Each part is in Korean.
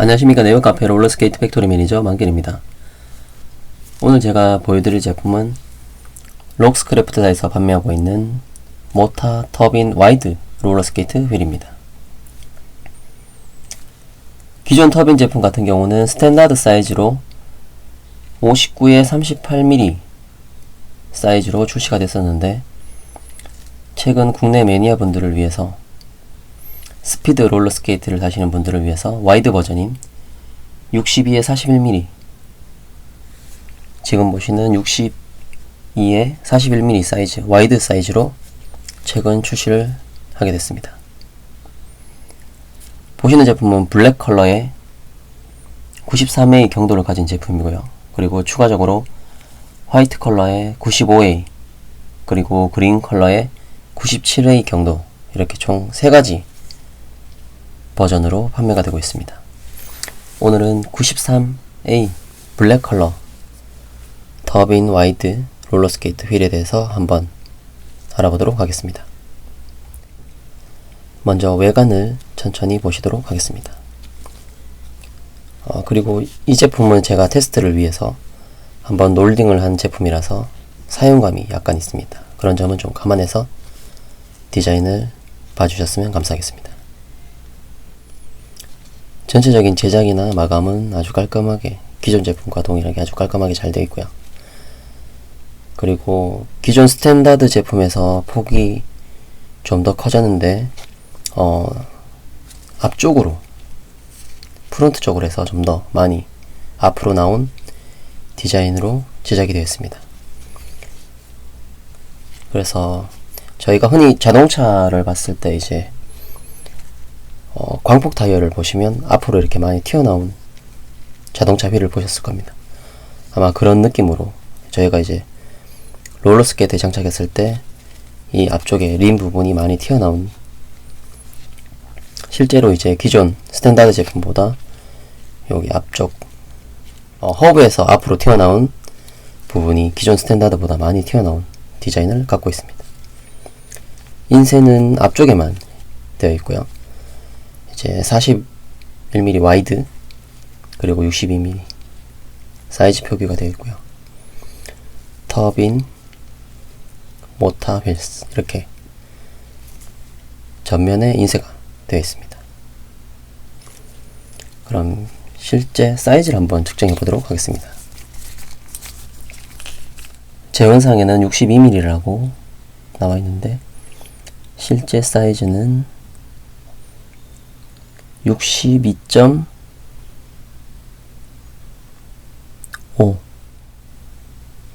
안녕하십니까 네이버 카페 롤러스케이트 팩토리 매니저 만길입니다. 오늘 제가 보여드릴 제품은 록스크래프트사에서 판매하고 있는 모타 터빈 와이드 롤러스케이트 휠입니다. 기존 터빈 제품 같은 경우는 스탠다드 사이즈로 59에 38mm 사이즈로 출시가 됐었는데 최근 국내 매니아 분들을 위해서 스피드 롤러 스케이트를 타시는 분들을 위해서 와이드 버전인 62에 41mm 지금 보시는 62에 41mm 사이즈 와이드 사이즈로 최근 출시를 하게 됐습니다. 보시는 제품은 블랙 컬러의 93A 경도를 가진 제품이고요. 그리고 추가적으로 화이트 컬러의 95A 그리고 그린 컬러의 97A 경도 이렇게 총 3가지 버전으로 판매가 되고 있습니다. 오늘은 93A 블랙 컬러 터빈 와이드 롤러스케이트 휠에 대해서 한번 알아보도록 하겠습니다. 먼저 외관을 천천히 보시도록 하겠습니다. 어, 그리고 이 제품은 제가 테스트를 위해서 한번 롤딩을 한 제품이라서 사용감이 약간 있습니다. 그런 점은 좀 감안해서 디자인을 봐주셨으면 감사하겠습니다. 전체적인 제작이나 마감은 아주 깔끔하게 기존 제품과 동일하게 아주 깔끔하게 잘 되어 있고요. 그리고 기존 스탠다드 제품에서 폭이 좀 더 커졌는데 어, 앞쪽으로 프론트 쪽으로 해서 좀 더 많이 앞으로 나온 디자인으로 제작이 되었습니다. 그래서 저희가 흔히 자동차를 봤을 때 이제 어, 광폭 타이어를 보시면 앞으로 이렇게 많이 튀어나온 자동차 휠을 보셨을 겁니다. 아마 그런 느낌으로 저희가 이제 롤러스케이트에 장착했을 때 이 앞쪽에 림 부분이 많이 튀어나온 실제로 이제 기존 스탠다드 제품보다 여기 앞쪽 어, 허브에서 앞으로 튀어나온 부분이 기존 스탠다드보다 많이 튀어나온 디자인을 갖고 있습니다. 인쇄는 앞쪽에만 되어 있고요. 이제 41mm 와이드 그리고 62mm 사이즈 표기가 되어 있고요. 터빈, 모타, 벨스 이렇게 전면에 인쇄가 되어 있습니다. 그럼 실제 사이즈를 한번 측정해 보도록 하겠습니다. 재원상에는 62mm라고 나와 있는데 실제 사이즈는 62.5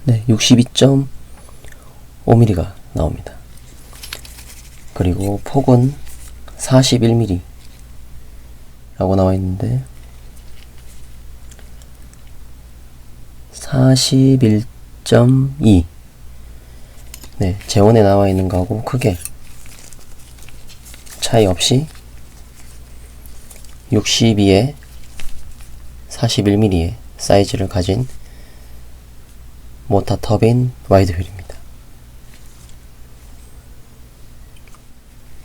네, 62.5mm가 나옵니다. 그리고 폭은 41mm 라고 나와 있는데 41.2 네, 재원에 나와 있는 거하고 크게 차이 없이 62에 41mm의 사이즈를 가진 모타 터빈 와이드 휠입니다.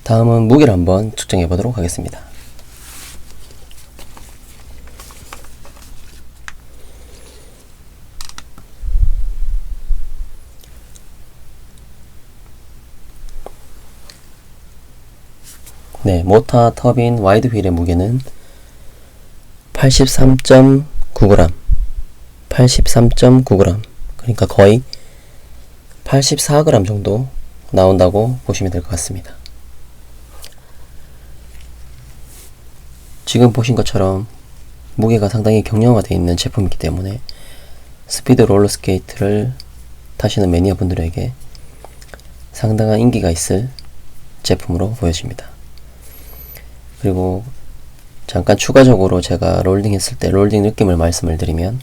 다음은 무게를 한번 측정해 보도록 하겠습니다. 네, 모타 터빈 와이드 휠의 무게는 83.9g, 83.9g, 그러니까 거의 84g 정도 나온다고 보시면 될 것 같습니다. 지금 보신 것처럼 무게가 상당히 경량화되어 있는 제품이기 때문에 스피드 롤러 스케이트를 타시는 매니아 분들에게 상당한 인기가 있을 제품으로 보여집니다. 그리고 잠깐 추가적으로 제가 롤딩 했을 때 롤딩 느낌을 말씀을 드리면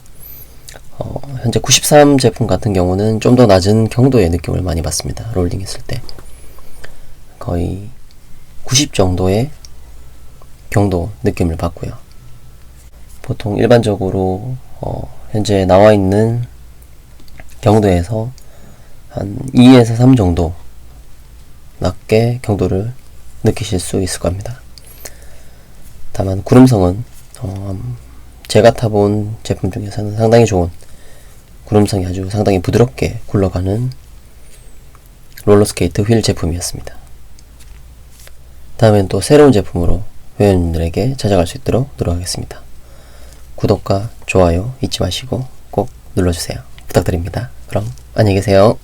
어, 현재 93 제품 같은 경우는 좀 더 낮은 경도의 느낌을 많이 받습니다. 롤딩 했을 때 거의 90 정도의 경도 느낌을 받고요. 보통 일반적으로 어, 현재 나와 있는 경도에서 한 2에서 3 정도 낮게 경도를 느끼실 수 있을 겁니다. 다만 구름성은 어, 제가 타본 제품 중에서는 상당히 좋은 구름성이 아주 상당히 부드럽게 굴러가는 롤러스케이트 휠 제품이었습니다. 다음엔 또 새로운 제품으로 회원님들에게 찾아갈 수 있도록 노력하겠습니다. 구독과 좋아요 잊지 마시고 꼭 눌러주세요. 부탁드립니다. 그럼 안녕히 계세요.